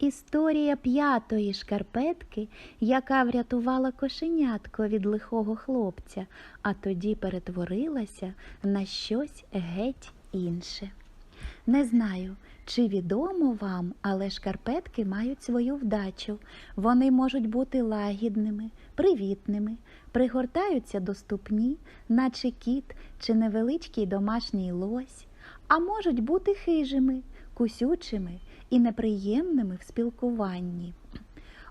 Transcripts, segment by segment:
Історія п'ятої шкарпетки, яка врятувала кошенятко від лихого хлопця, а тоді перетворилася на щось геть інше. Не знаю, чи відомо вам, але шкарпетки мають свою вдачу. Вони можуть бути лагідними, привітними, пригортаються до ступні, наче кіт чи невеличкий домашній лось, а можуть бути хижими, кусючими і неприємними в спілкуванні.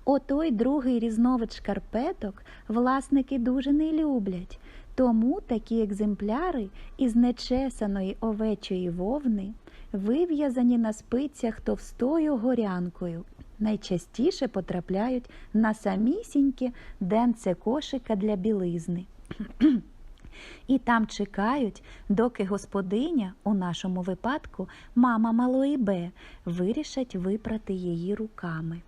Отой другий різновид шкарпеток власники дуже не люблять, тому такі екземпляри із нечесаної овечої вовни вив'язані на спицях товстою горянкою. Найчастіше потрапляють на самісіньке денце кошика для білизни. І там чекають, доки господиня, у нашому випадку мама малої Б, вирішать випрати її руками.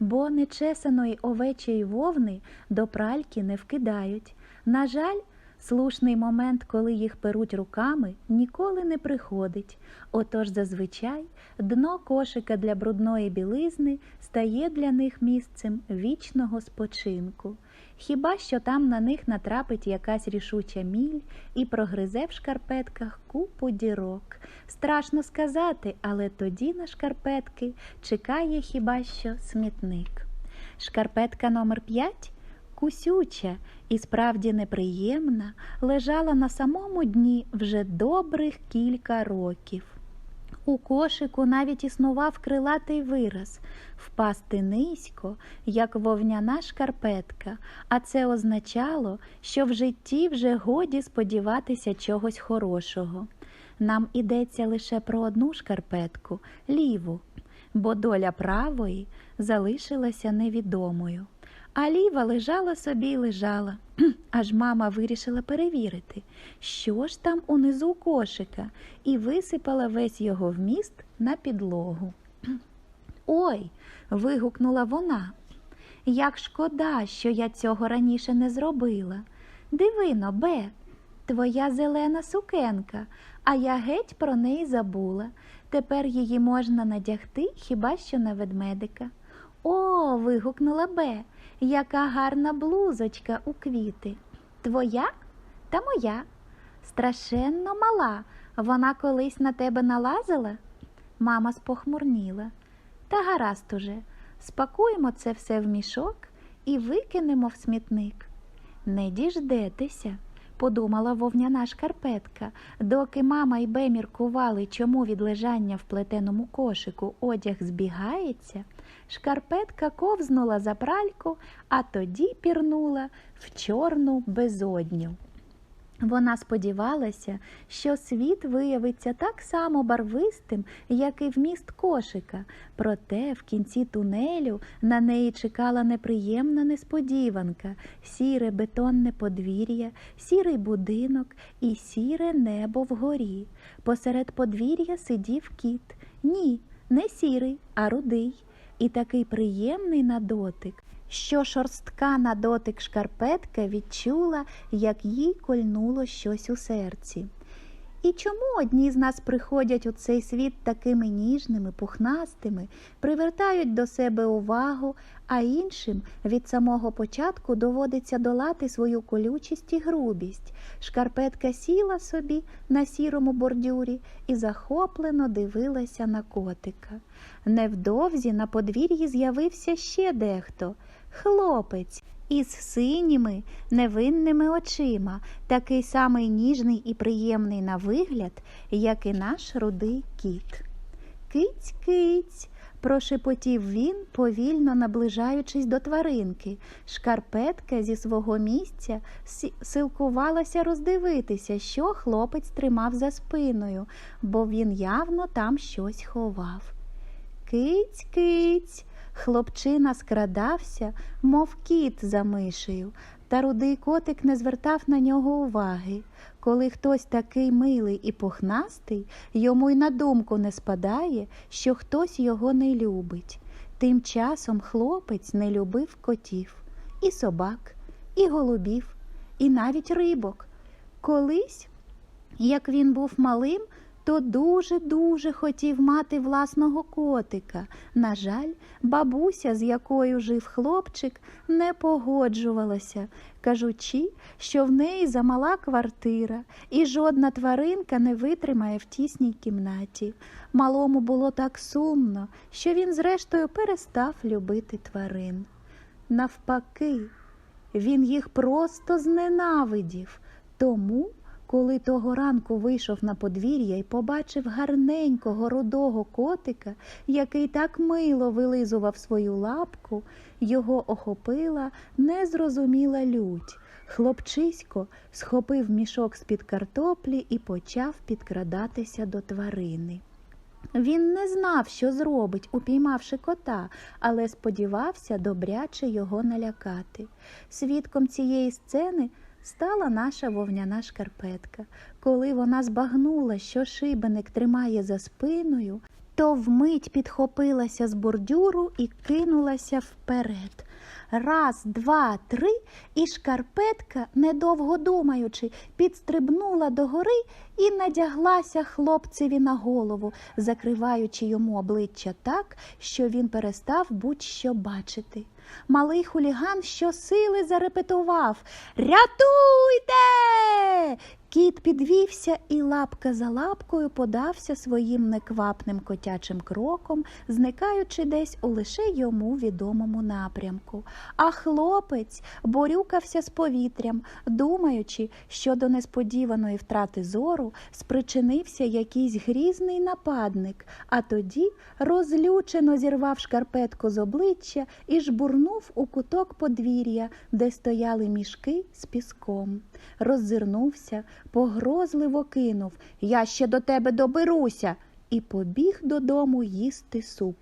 Бо нечесаної овечої вовни до пральки не вкидають. На жаль, слушний момент, коли їх перуть руками, ніколи не приходить. Отож зазвичай дно кошика для брудної білизни стає для них місцем вічного спочинку. Хіба що там на них натрапить якась рішуча міль і прогризе в шкарпетках купу дірок. Страшно сказати, але тоді на шкарпетки чекає хіба що смітник. Шкарпетка номер 5 кусюча і справді неприємна, лежала на самому дні вже добрих кілька років. У кошику навіть існував крилатий вираз впасти низько, як вовняна шкарпетка, а це означало, що в житті вже годі сподіватися чогось хорошого. Нам ідеться лише про одну шкарпетку ліву, бо доля правої залишилася невідомою. А ліва лежала собі й лежала, аж мама вирішила перевірити, що ж там унизу кошика, і висипала весь його вміст на підлогу. Ой. вигукнула вона. Як шкода, що я цього раніше не зробила. Дивино, Бе, твоя зелена сукенка, а я геть про неї забула. Тепер її можна надягти хіба що на ведмедика. О, вигукнула Бе, яка гарна блузочка у квіти. Твоя та моя. Страшенно мала. Вона колись на тебе налазила? Мама спохмурніла. Та гаразд уже, спакуємо це все в мішок і викинемо в смітник. Не діждетеся, подумала вовняна шкарпетка, доки мама й Бе міркували, чому від лежання в плетеному кошику одяг збігається, шкарпетка ковзнула за пральку, а тоді пірнула в чорну безодню. Вона сподівалася, що світ виявиться так само барвистим, як і вміст кошика, проте в кінці тунелю на неї чекала неприємна несподіванка, сіре бетонне подвір'я, сірий будинок і сіре небо вгорі. Посеред подвір'я сидів кіт. Ні, не сірий, а рудий, і такий приємний на дотик що шорстка на дотик шкарпетка відчула, як їй кольнуло щось у серці. І чому одні з нас приходять у цей світ такими ніжними, пухнастими, привертають до себе увагу, а іншим від самого початку доводиться долати свою колючість і грубість. Шкарпетка сіла собі на сірому бордюрі і захоплено дивилася на котика. Невдовзі на подвір'ї з'явився ще дехто хлопець із синіми невинними очима, такий самий ніжний і приємний на вигляд, як і наш рудий кіт. Киць, киць, прошепотів він, повільно наближаючись до тваринки. Шкарпетка зі свого місця силкувалася роздивитися, що хлопець тримав за спиною, бо він явно там щось ховав. Киць, киць, Хлопчина скрадався, мов кіт за мишею, та рудий котик не звертав на нього уваги. Коли хтось такий милий і пухнастий, йому й на думку не спадає, що хтось його не любить. Тим часом хлопець не любив котів, і собак, і голубів, і навіть рибок. Колись, як він був малим, то дуже-дуже хотів мати власного котика. На жаль, бабуся, з якою жив хлопчик, не погоджувалася, кажучи, що в неї замала квартира, і жодна тваринка не витримає в тісній кімнаті. Малому було так сумно, що він, зрештою, перестав любити тварин. Навпаки, він їх просто зненавидів. Тому, коли того ранку вийшов на подвір'я і побачив гарненького рудого котика, який так мило вилизував свою лапку, його охопила незрозуміла лють. Хлопчисько схопив мішок з-під картоплі і почав підкрадатися до тварини. Він не знав, що зробить, упіймавши кота, але сподівався добряче його налякати. Свідком цієї сцени стала наша вовняна шкарпетка. Коли вона збагнула, що шибеник тримає за спиною, то вмить підхопилася з бордюру і кинулася вперед. Раз, два, три, і шкарпетка, недовго думаючи, підстрибнула догори і надяглася хлопцеві на голову, закриваючи йому обличчя так, що він перестав будь-що бачити. Малий хуліган щосили зарепетував Рятуйте! Кіт підвівся і лапка за лапкою подався своїм неквапним котячим кроком, зникаючи десь у лише йому відомому напрямку. А хлопець борюкався з повітрям, думаючи, що до несподіваної втрати зору спричинився якийсь грізний нападник, а тоді розлючено зірвав шкарпетку з обличчя і жбурнув у куток подвір'я, де стояли мішки з піском. Роззирнувся, погрозливо кинув Я ще до тебе доберуся, і побіг додому їсти суп.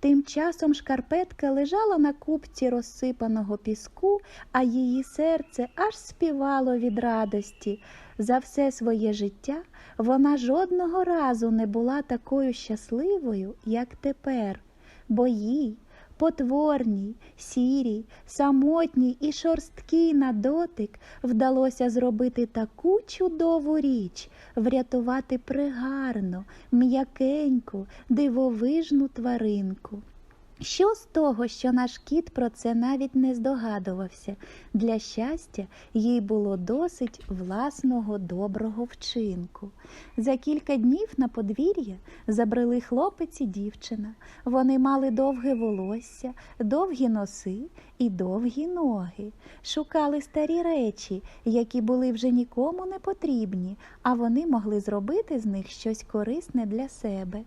Тим часом шкарпетка лежала на купці розсипаного піску, а її серце аж співало від радості. За все своє життя вона жодного разу не була такою щасливою, як тепер, бо їй, потворній, сірій, самотній і шорсткій на дотик вдалося зробити таку чудову річ, врятувати пригарну, м'якеньку, дивовижну тваринку. Що з того, що наш кіт про це навіть не здогадувався? Для щастя, їй було досить власного доброго вчинку. За кілька днів на подвір'я забрели хлопець і дівчина. Вони мали довге волосся, довгі носи і довгі ноги. Шукали старі речі, які були вже нікому не потрібні, а вони могли зробити з них щось корисне для себе.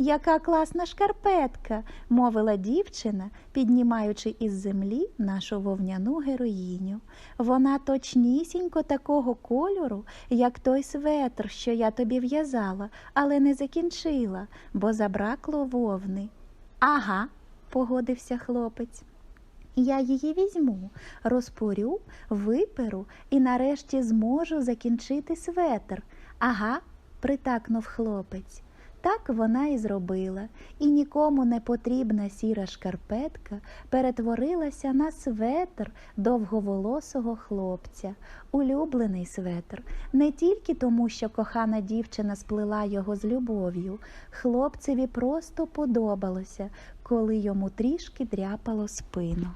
Яка класна шкарпетка, мовила дівчина, піднімаючи із землі нашу вовняну героїню. Вона точнісінько такого кольору, як той светр, що я тобі в'язала, але не закінчила, бо забракло вовни. Ага, погодився хлопець. Я її візьму, розпорю, виперу і нарешті зможу закінчити светр. Ага, притакнув хлопець. Так вона і зробила, і нікому не потрібна сіра шкарпетка перетворилася на светр довговолосого хлопця, улюблений светр, не тільки тому, що кохана дівчина сплела його з любов'ю, хлопцеві просто подобалося, коли йому трішки дряпало спину.